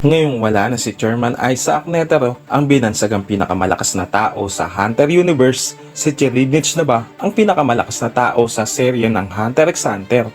Ngayong wala na si Chairman Isaac Netero, ang binansagang pinakamalakas na tao sa Hunter Universe, si Chirinich na ba ang pinakamalakas na tao sa serye ng Hunter x Hunter?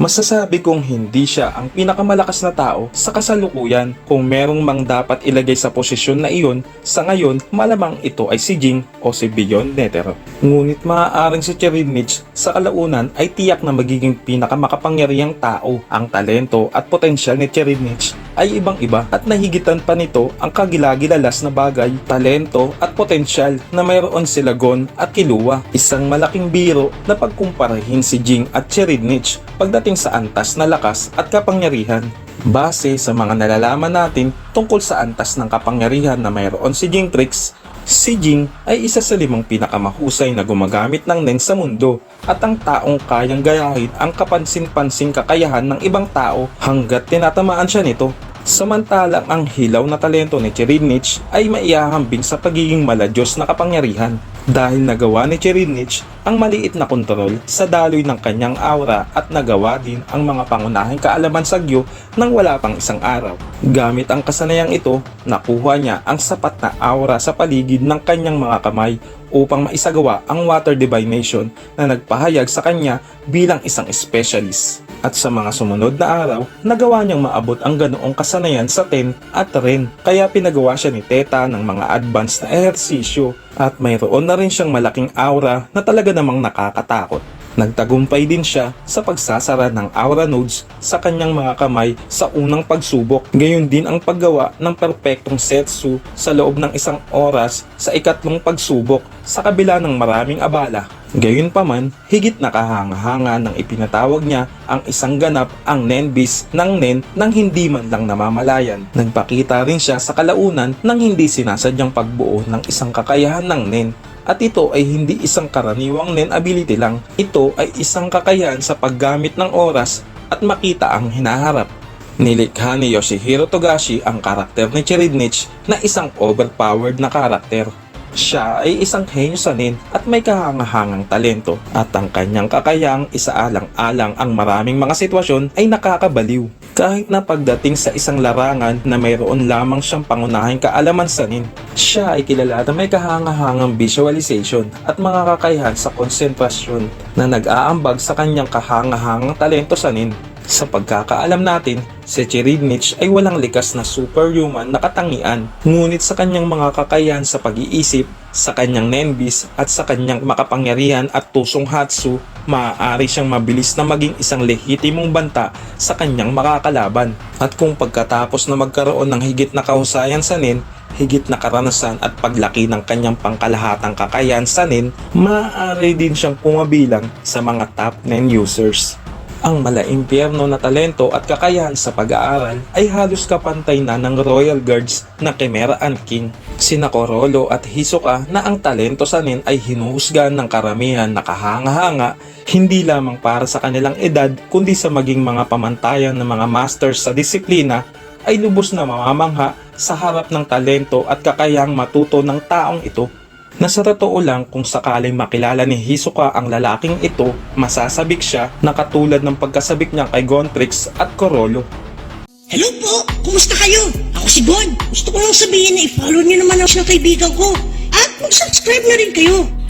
Masasabi kong hindi siya ang pinakamalakas na tao sa kasalukuyan kung merong mang dapat ilagay sa posisyon na iyon sa ngayon malamang ito ay si Jing o si Beyond Netero. Ngunit maaaring si Cherinich sa kalaunan ay tiyak na magiging pinakamakapangyarihang tao ang talento at potensyal ni Cherinich ay ibang-iba at nahigitan pa nito ang kagilagilalas na bagay, talento at potensyal na mayroon sila Gon at Kilua. Isang malaking biro na pagkumparahin si Jing at Cherinich pagdating sa antas na lakas at kapangyarihan. Base sa mga nalalaman natin tungkol sa antas ng kapangyarihan na mayroon si Jing Trix, Si Jing ay isa sa limang pinakamahusay na gumagamit ng nen sa mundo at ang taong kayang gayahin ang kapansin-pansing kakayahan ng ibang tao hanggat tinatamaan siya nito. Samantalang ang hilaw na talento ni Chirinich ay maiyahambing sa pagiging maladyos na kapangyarihan dahil nagawa ni Chirinich ang maliit na kontrol sa daloy ng kanyang aura at nagawa din ang mga pangunahing kaalaman sa Gyo nang wala pang isang araw. Gamit ang kasanayang ito, nakuha niya ang sapat na aura sa paligid ng kanyang mga kamay upang maisagawa ang water divination na nagpahayag sa kanya bilang isang specialist. At sa mga sumunod na araw, nagawa niyang maabot ang ganoong kasanayan sa 10 at rin kaya pinagawa siya ni Teta ng mga advanced na ehersisyo at mayroon na rin siyang malaking aura na talaga namang nakakatakot. Nagtagumpay din siya sa pagsasara ng aura nodes sa kanyang mga kamay sa unang pagsubok. Gayon din ang paggawa ng perpektong setsu sa loob ng isang oras sa ikatlong pagsubok sa kabila ng maraming abala. Gayunpaman, higit nakahanga-hanga nang ipinatawag niya ang isang ganap ang Nenbis ng Nen nang hindi man lang namamalayan. Nagpakita rin siya sa kalaunan nang hindi sinasadyang pagbuo ng isang kakayahan ng Nen at ito ay hindi isang karaniwang nen ability lang. Ito ay isang kakayahan sa paggamit ng oras at makita ang hinaharap. Nilikha ni Yoshihiro Togashi ang karakter ni Chiridnich na isang overpowered na karakter. Siya ay isang henyo sa nin at may kahangahangang talento at ang kanyang kakayang isaalang-alang ang maraming mga sitwasyon ay nakakabaliw. Kahit na pagdating sa isang larangan na mayroon lamang siyang pangunahing kaalaman sa nin, siya ay kilala na may kahangahangang visualization at mga kakayahan sa konsentrasyon na nag-aambag sa kanyang kahangahangang talento sa nin. Sa pagkakaalam natin, si Chiridnich ay walang likas na superhuman na katangian, ngunit sa kanyang mga kakayahan sa pag-iisip, sa kanyang nenbis at sa kanyang makapangyarihan at tusong hatsu, maaari siyang mabilis na maging isang lehitimong banta sa kanyang makakalaban. At kung pagkatapos na magkaroon ng higit na kahusayan sa nin, higit na karanasan at paglaki ng kanyang pangkalahatang kakayahan sa nin, maaari din siyang pumabilang sa mga top 9 users. Ang malaimpyerno na talento at kakayahan sa pag-aaral ay halos kapantay na ng Royal Guards na Chimera Ant King. Sina Korolo at Hisoka na ang talento sa nin ay hinuhusgan ng karamihan na kahanga-hanga hindi lamang para sa kanilang edad kundi sa maging mga pamantayan ng mga masters sa disiplina ay lubos na mamamangha sa harap ng talento at kakayahang matuto ng taong ito. Na sa totoo lang kung sakaling makilala ni Hisoka ang lalaking ito, masasabik siya na katulad ng pagkasabik niya kay Gontrix at Corolo. Hello po! Kumusta kayo? Ako si Gon. Gusto ko lang sabihin na i-follow niyo naman ang mga kaibigan ko. At mag-subscribe na rin kayo